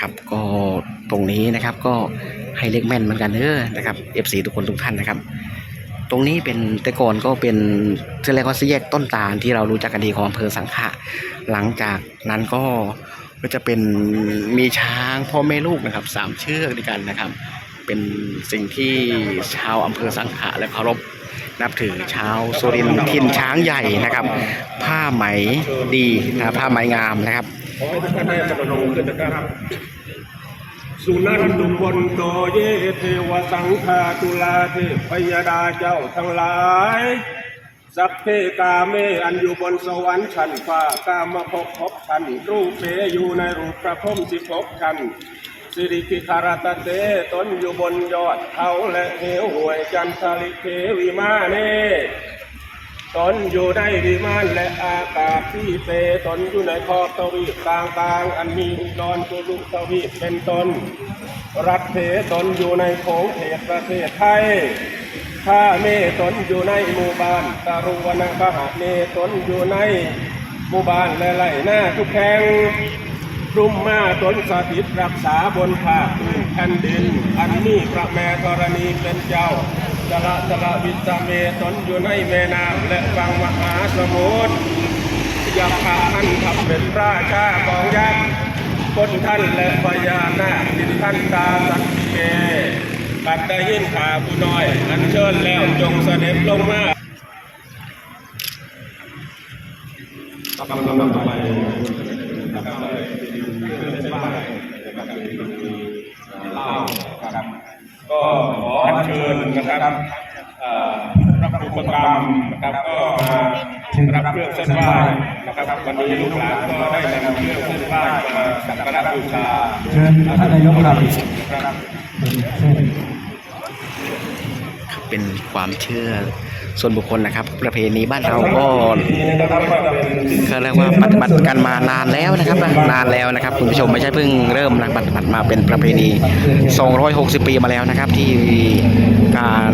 ครับก็ตรงนี้นะครับก็ให้เลขแม่นเหมือนกันเด้อนะครับ FC ทุกคนทุกท่านนะครับ ตรงนี้เป็นแต่ก่อนก็เป็นที่เรียกว่าสี่แยกต้นตาลที่เรารู้จักกันดีของอำเภอสังขะหลังจากนั้นก็ก็จะเป็นมีช้างพ่อแม่ลูกนะครับสามเชือกด้วยกันนะครับ เป็นสิ่งที่ชาวอำเภอสังขะและเคารพนับถือชาวสุรินทร์ถิ่นช้างใหญ่นะครับ ผ้าไหมดีนะผ้าไหมงามนะครับ ขอให้ท่านได้กระโดดขึ้นนะครับ สุนันตุบนโตเยเทวสังฆาตุลาเทพยดาเจ้าทั้งหลายสัพเพกาเมอันอยู่บนสวรรค์ชั้นฟ้ากามาพบพบชั้นรูปเพอยู่ในรูปพระพรมสิบหกชั้นสิริกิคารตเตตนอยู่บนยอดเขาและเหวห่วยจันทริเทวิมาเน ตนอยู่ในวิมานและอากาศที่เปตนอยู่ในขอบทวีปต่างๆ อันมีอุดรกุลุทวีปเป็นตน รัฐเถตนอยู่ในโขงเขตประเทศไทยข้าเมตนอยู่ในหมู่บ้านตารุวนาคหะเมตนอยู่ในหมู่บ้านและไร่หน้าทุกแห่งรุ่มมาตนสถิตรักษาบนภาคพื้นแผ่นดิน อันนี้พระแม่ธรณีเป็นเจ้าจละจละวิ ตเมตนอยู่ในแม่น้ำและฟังมหาสมุทรอยากพาท่านทำเป็นราชาของยักษ์คนท่านและพญานาคดินท่านตาสักเกกัดได้ยินข่าวผู้น้อย อันเชิญแล้วจงเสด็จลงมากำลังไปนะครับก็ขออัญเชิญนะครับเอ่อพระอุปกรรมนะครับก็มารับเครื่องเส้นไหว้นะครับ วันนี้ลูกหลานก็ได้นำเครื่องเส้นไหว้มาสักการะบูชาเชิญท่านนายกครับเป็นความเชื่อ ส่วนบุคคลนะครับ ประเพณีบ้านเราก็ก็เรียกว่าปฏิบัติกันมานานแล้วนะครับนานแล้วนะครับคุณผู้ชมไม่ใช่เพิ่งเริ่มนะปฏิบัติมาเป็นประเพณี 260 ปีมาแล้วนะครับ ที่การ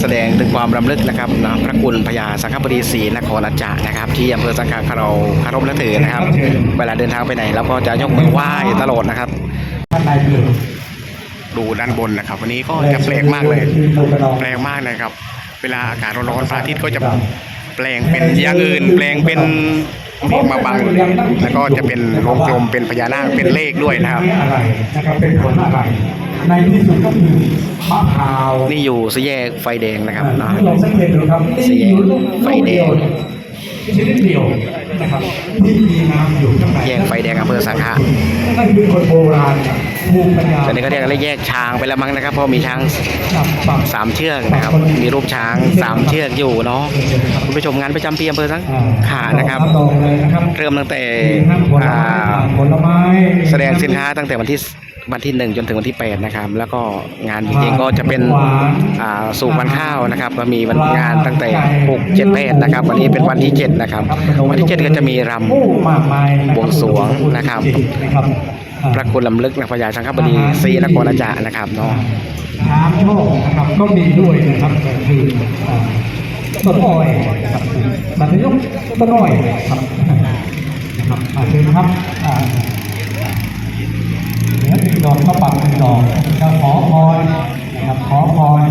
แสดงถึงความรำลึกนะครับนะพระคุณพญาสังฆบดีศรีนครอาจารนะครับ ที่อำเภอสังขะเราคารพนับถือนะครับ เวลาเดินทางไปไหนเราก็จะยกมือไหว้ตลอดนะครับดูด้านบนนะครับ วันนี้ก็จะแปลกมากเลยแปลงมากเลยครับ เวลาอากาศร้อนๆพระอาทิตย์ก็จะแปลงเป็นอย่างอื่น แปลงเป็นเมฆมาบังแล้วก็จะเป็นวงกลมเป็นพญานาคเป็นเลขด้วยนะครับอะไรนะครับเป็นผลอะไรในที่สุดก็คือมะพร้าวนี่อยู่สี่แยกไฟแดงนะครับนะลองสังเกตดูครับสี่แยกไฟแดง ชนิดเดียวนะครับที่มีน้ำอยู่ข้างในแยกไฟแดงอำเภอสังขะนั่นคือคนโบราณภูมิปัญญาตอนนี้ก็เรียกว่าแยกช้างไปแล้วมั้งนะครับเพราะมีช้างจับปักสามเชือกนะครับ มีรูปช้างสามเชือกอยู่เนาะคุณผู้ชมงานประจำปีอำเภอสังขะนะครับตรงเลยนะครับเริ่มตั้งแต่มีทั้งผลอ่าไม้ผลไม้แสดงสินค้าตั้งแต่วันที่ วันที่หนึ่งจนถึงวันที่แปดนะครับ แล้วก็งานจริงๆก็จะเป็นอ่าสู่วันข้าวนะครับ ก็มีวันงานตั้งแต่หกเจ็ดแปดนะครับ วันนี้เป็นวันที่เจ็ดนะครับ วันที่เจ็ดก็จะมีรำโอ้มากมายนะบวงสรวงนะครับจงๆนะครับพระคุณลำลึกนะพญาสังฆบดีศรีนครอาจารย์นะครับเนาะช้างโชคนะครับก็มีด้วยนะครับก็คืออ่าต้นอ้อยนะครับสัญญกต้นอ้อยครับนะครับอ่าเชิญครับ อกก็ปักหนึ่งดอกจะขอพรนะครับขอพร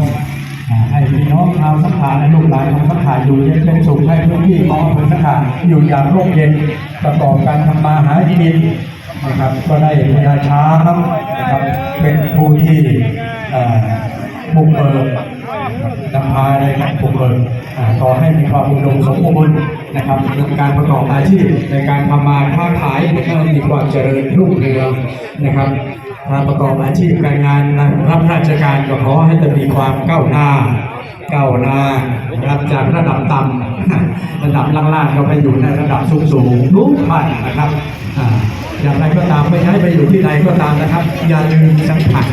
ให้พี่น้องชาวสังขารและลูกหลานของสังขารอยู่เย็นเป็นสุขให้พื้นที่ของอำเภอสังขารอยู่อย่างร่มเย็นประกอบการทำมาหากินนะครับก็ได้พญาช้างนะครับเป็นผู้ที่บุกเบิกนำพาในการบุกเบิกอ่าขอให้มีความอุดมสมบูรณ์นะครับในการประกอบอาชีพในการทำมาค้าขายให้มีความเจริญรุ่งเรืองนะครับ ถ้าประกอบอาชีพการงานรับราชการก็ขอให้จะมีความก้าวหน้าก้าวหน้านะครับจากระดับต่ำระดับล่างๆก็ไปอยู่ในระดับสูงสูงๆทุกท่านนะครับอย่างไรก็ตามไม่ใช่ไปอยู่ที่ใดก็ตามนะครับ อย่าลืมสังผัส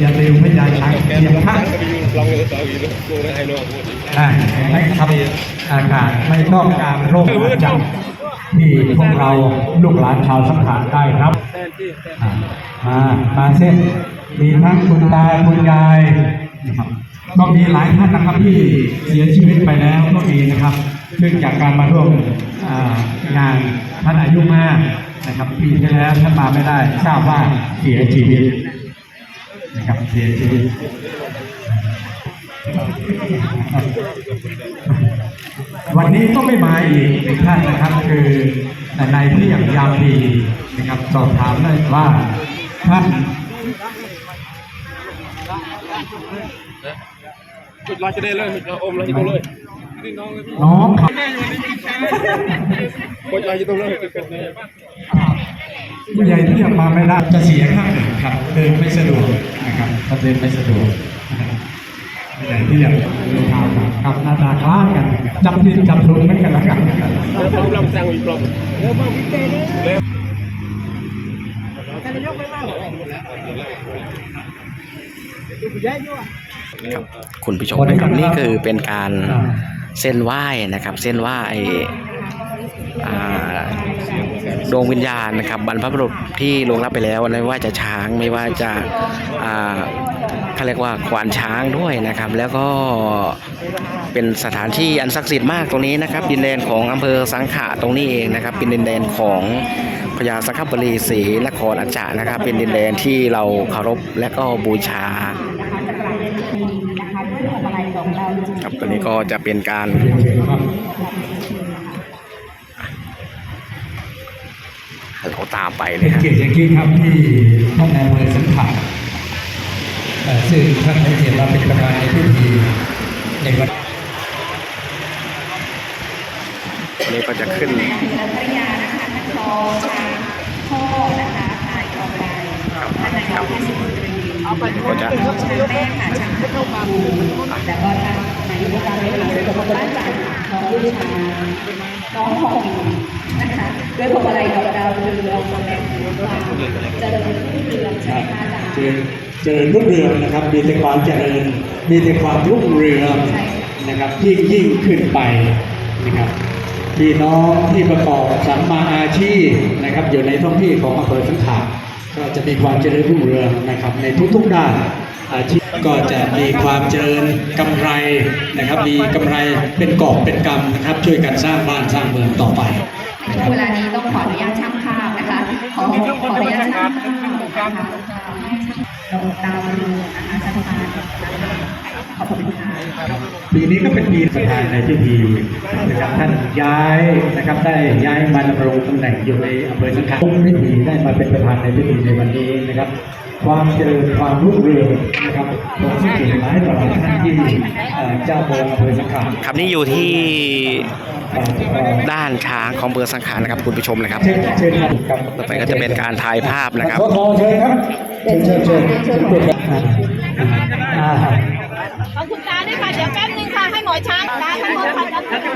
อย่าลืมไม่ยายช้างเทียมท่างเลยต่ออีกลูกดูนะไอ้น้องพูดอ่าให้ทำอากาศไม่ต้องการโรคประจำ ที่พวกเราลูกหลานชาวสังขารได้ครับ มามาเส้นมีทั้งคุณตาคุณยายนะครับก็มีหลายท่านนะครับที่เสียชีวิตไปแล้วก็มีนะครับเนื่องจากการมาร่วมอ่างานท่านอายุมากนะครับปีที่แล้วท่านมาไม่ได้ทราบว่าเสียชีวิตนะครับเสียชีวิต วันนี้ก็ไม่มาอีกหนึ่งท่านนะครับ คือในายที่อย่างยามดีนะครับสอบถามได้ว่าท่านจุดเราจะได้เลยเราอมเราจะต้องเลยนี่น้องน้องครับคนเราจะต้องเลยเป็นเลยผู้ใหญ่ที่ยังมาไม่ได้จะเสียข้างหนึ่งครับ เดินไม่สะดวกนะครับถ้าเดินไม่สะดวกนะครับผู้ใหญ่ที่ยังเดิ จับหน้าตาคล้ายกันจำผิดจำถูกเหมือนกันละกันแล้วผมรำแซงอีกรอบแล้วคุณผู้ชมนะครับนี่คือเป็นการเส้นไหว้นะครับ เส้นไหว้ดวงวิญญาณนะครับบรรพบุรุษที่ลงรับไปแล้วไม่ว่าจะช้างไม่ว่าจะ เขาเรียกว่าควานช้างด้วยนะครับ แล้วก็เป็นสถานที่อันศักดิ์สิทธิ์มากตรงนี้นะครับ ดินแดนของอำเภอสังขะตรงนี้เองนะครับ เป็นดินแดนของพญาสังฆบรีศรีนครอาจารนะครับ เป็นดินแดนที่เราเคารพและก็บูชาครับตอนนี้ก็จะเป็นการเราตามไปเลยครับเกียรติยิ่งครับที่ท่านนายอำเภอสังขะ ซึ่งท่านให้เกียรติเราเป็นประธานในพิธีในวันอันนี้ก็จะขึ้นภรรยานะคะนักท น้อนะคะขายทองใบท่านนายกเทศมนตรีก็จะช้างแม่ค่ะช้างพุทธภูมิแล้วก็ท่านนายการบริหารส่วนตำบลบ้านจันทร์น้องลูกชาน้องหงนะคะด้วยพวงมาลัยดอกดาวเรืองแสดงถึงความเจริญรุ่งเรืองใช่ไหมคะอาจารย์เจริญเจริญรุ่งเรืองนะครับ มีแต่ความเจริญ มีแต่ความรุ่งเรืองนะครับยิ่งยิ่งขึ้นไปนะครับพี่น้องที่ประกอบสัมมาอาชีพนะครับอยู่ในท้องที่ของอำเภอสังขะก็จะมีความเจริญรุ่งเรืองนะครับในทุกๆด้าน อาชีพก็จะมีความเจริญกำไรนะครับ มีกำไรเป็นกอบเป็นกำนะครับ ช่วยกันสร้างบ้านสร้างเมืองต่อไปเวลานี้ต้องขออนุญาตช่างภาพนะคะขอขออนุญาตช่างภาพนะคะดอกดาวเรืองนะคะสถานะ ปีนี้ก็เป็นปีประธานในพิธีนะครับท่านย้ายนะครับได้ย้ายมาดำรงตำแหน่งอยู่ในอำเภอสังขะทุกพิธีได้มาเป็นประธานในพิธีในวันนี้นะครับ ความเจริญความรุ่งเรืองนะครับผมสังเกตหลายต่อหลายท่านที่เอ่อเจ้าเมืองอำเภอสังขะครับนี่อยู่ที่เอ่อเอ่อด้านช้างของอำเภอสังขารนะครับคุณผู้ชมนะครับเชิญเชิญครับครับต่อไปก็จะเป็นการถ่ายภาพนะครับขอขอเชิญครับเชิญเชิญเชิญ ขอบคุณตาด้วยค่ะเดี๋ยวแป๊บนึงค่ะให้หมอช้างตาทั้งหมดค่ะจะ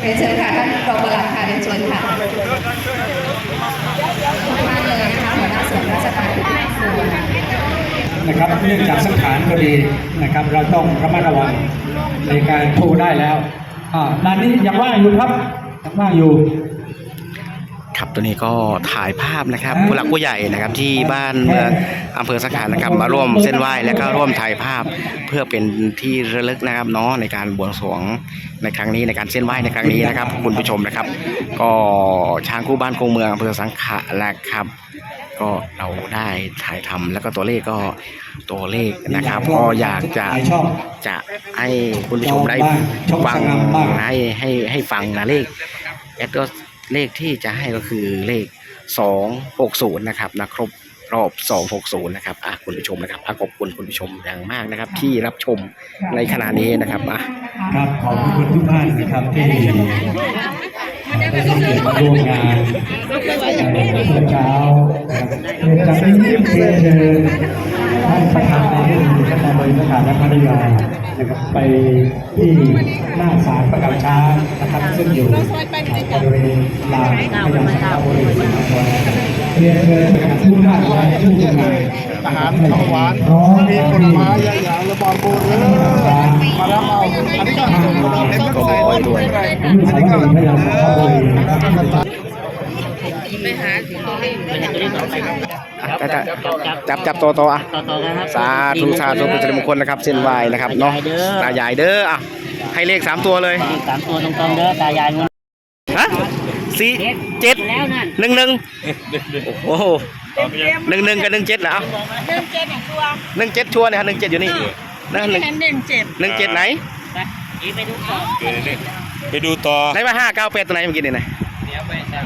เรียนเชิญค่ะท่านรองปลัดค่ะเรียนเชิญค่ะทุกท่านเลยนะคะหัวหน้าส่วนราชการทุกภาคส่วนนะครับเนื่องจากสังขารก็ดีนะครับ เราต้องระมัดระวังในการโทรได้แล้วอ่าด้านนี้ยังว่างอยู่ครับยังว่างอยู่ ครับตัวนี้ก็ถ่ายภาพนะครับผู้หลักผู้ใหญ่นะครับที่บ้านเมืองอำเภอสังขารนะครับ มาร่วมเส้นไหว้และก็ร่วมถ่ายภาพเพื่อเป็นที่ระลึกนะครับเนาะในการบวงสรวงในครั้งนี้ในการเส้นไหว้ในครั้งนี้นะครับ คุณผู้ชมนะครับ ก็ช้างคู่บ้านคงเมืองอำเภอสังขะนะครับ ก็เราได้ถ่ายทำแล้วก็ตัวเลขก็ตัวเลขนะครับ ก็อยากจะชอบจะให้คุณผู้ชมได้ชอบฟังสง่ำบ้างให้ให้ให้ฟังนะเลขแอดก็ เลขที่จะให้ก็คือเลขสองหกศูนย์นะครับนะครบรอบสองหกศูนย์นะครับอะคุณผู้ชมนะครับอะขอบคุณคุณผู้ชมอย่างมากนะครับ ที่รับชมในขณะนี้นะครับอะครับขอบคุณทุกท่านนะครับที่ได้ร่วมมาร่วมงานในเมื่อเช้านะครับเรียนจากนี้เชิญเชิญ ท่านประธานในพิธีท่านนายบริสถานและภริยานะครับไปที่หน้าศาลประกำช้านะครับซึ่งอยู่บริเวณลานพญาสังฆบริสุทธิ์เรียนเชิญทุกท่านและผู้ชมอาหารข้าวหวานพร้อมมีผลไม้ยาหยางและบอลบูเด้อมารับเอาอันนี้ก็เห็นก็ใส่ไว้ด้วยอยู่สายเมืองพญาสังฆบุรี นะครับอะจับจับจับจับตัวตัวอะต่อต่อกันครับสาธุสาธุเป็นสิริมงคลนะครับเส้นไหวนะครับเนาะตาใหญ่เด้ออะให้เลขสามตัวเลยเลขสามตัวตรงๆเด้อตายายงวดฮะสี่เจ็ดแล้วนั่นหนึ่งหนึ่งโอ้โหหนึ่งหนึ่งกับหนึ่งเจ็ดเหรอเอาเดินเจนอย่างตัวหนึ่งเจ็ดชัวร์เนี่ยฮะหนึ่งเจ็ดอยู่นี่นะหนึ่งเห็นเด่นเจ็ดหนึ่งเจ็ดไหนไปอีไปดูต่อไปดูต่อไหนว่าห้าเก้าแปดตัวไหนเมื่อกี้เนี่ยนะ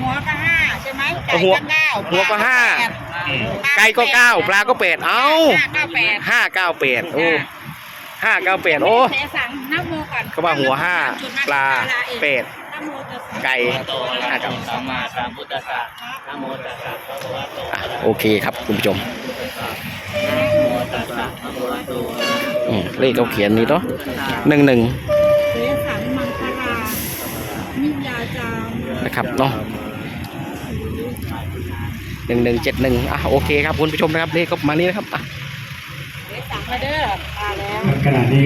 หัวก็ห้าใช่ไหมไก่หัวก็เก้าหัวก็ห้า ไก่ก็เก้าปลาก็เป็ดเอ้าห้าเก้าแปดห้าเก้าเป็ดโอ้ห้าเก้าเป็ดโอ้เทสั่งนับโมก่อนเขาว่าหัวห้าปลาเป็ดนับโมตัสสะไก่ห้าเก้าสัมมาสัมพุทธัสสะนะโมตัสสะภะคะวะโตอะโอเคครับคุณผู้ชมนะโมตัสสะภะคะวะโตอืมเลขเขาเขียนนี่เนาะหนึ่งหนึ่ง นะครับเนาะหนึ่งหนึ่งเจ็ดหนึ่งอะโอเคครับคุณผู้ชมนะครับเลขก็ประมาณนี้นะครับอะเทสังมาเด้อมาแล้ว ขณะนี้